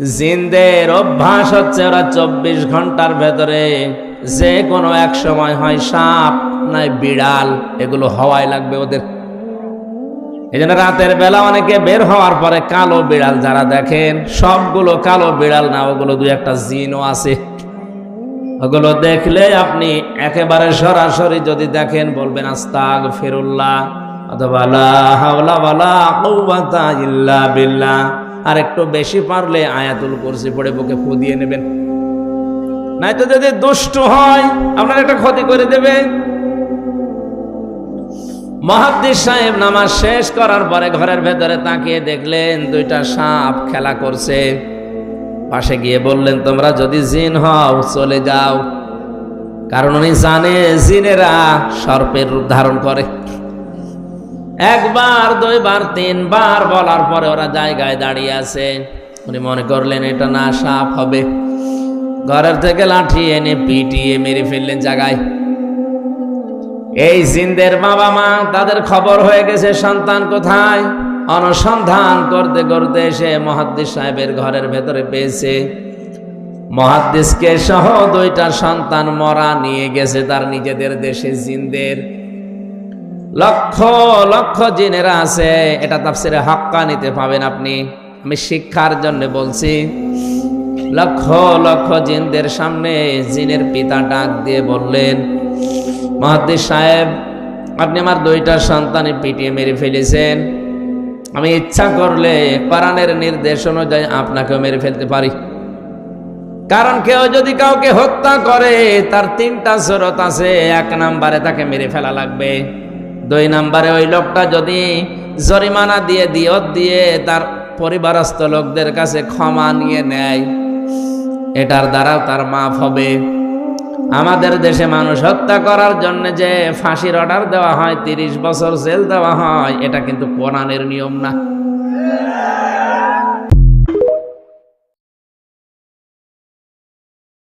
জিনদের অভ্যাস হচ্ছে ওরা চব্বিশ ঘণ্টার ভেতরে যে কোনো এক সময় হয় সাপ, নাই বিড়াল, এগুলো হওয়াই লাগবে ওদের। এই জন্য রাতের বেলা অনেকে বের হওয়ার পরে কালো বিড়াল যারা দেখেন, সবগুলো কালো বিড়াল না, ওগুলো দুই একটা জিনও আছে। ওগুলো দেখলে আপনি একেবারে সরাসরি যদি দেখেন, বলবেন আস্তাগ ফিরুল্লাহ অথবা ওয়ালা ইল্লা বিল্লাহ। আর একটু বেশি পারলে আয়াতুল কুরসি পড়ে বুকে ফু দিয়ে নেবেন। নাই তো যদি দুষ্ট হয়, আপনার একটা ক্ষতি করে দেবে। মহাদ্দিস সাহেব নামাজ শেষ করার পরে ঘরের ভেতরে তাকিয়ে দেখলেন, দুইটা সাপ খেলা করছে। পাশে গিয়ে বললেন, তোমরা যদি জিন হও, চলে যাও। কারণ উনি জানে জিনেরা সর্পের রূপ ধারণ করে। একবার, দুইবার, তিনবার বলার পরে ওরা জায়গায় দাঁড়িয়ে আছে। উনি মনে করলেন, এটা না সাপ হবে। ঘরের থেকে লাঠি এনে পিটিয়ে মেরে ফেললেন জায়গায়। এই জিনদের বাবা মা, তাদের খবর হয়ে গেছে, সন্তান কোথায়? অনুসন্ধান করতে করতে এসে মহাদ্দিস সাহেবের ঘরের ভেতরে পেয়েছে। মহাদ্দিসকে সহ দুইটা সন্তান মরা নিয়ে গেছে, তার নিজেদের দেশে জিনদের। লক্ষ লক্ষ জিনেরা আছে, এটা তাফসিরে হাক্কা নিতে পাবেন আপনি। আমি শিক্ষার জন্য বলছি, লক্ষ লক্ষ জিনদের সামনে জিনের পিতা ডাক দিয়ে বললেন মহাদ্দিস সাহেব, আপনি আমার দুইটা সন্তানে পিটিয়ে মেরে ফেলেছেন। আমি ইচ্ছা করলে কোরআনের নির্দেশ অনুযায়ী আপনাকেও মেরে ফেলতে পারি। কারণ কেউ যদি কাউকে হত্যা করে, তার তিনটা জরত আছে, এক নাম্বারে তাকে মেরে ফেলা লাগবে। দুই নাম্বারে ওই লোকটা যদি জরিমানা দিয়ে, দিয়ত দিয়ে তার পরিবারস্থ লোকদের কাছে ক্ষমা নিয়ে নেয়, এটার দ্বারাও তার মাফ হবে। আমাদের দেশে মানুষ হত্যা করার জন্য যে ফাঁসির অর্ডার দেওয়া হয়, তিরিশ বছর জেল দেওয়া হয়, এটা কিন্তু কোরআনের নিয়ম না।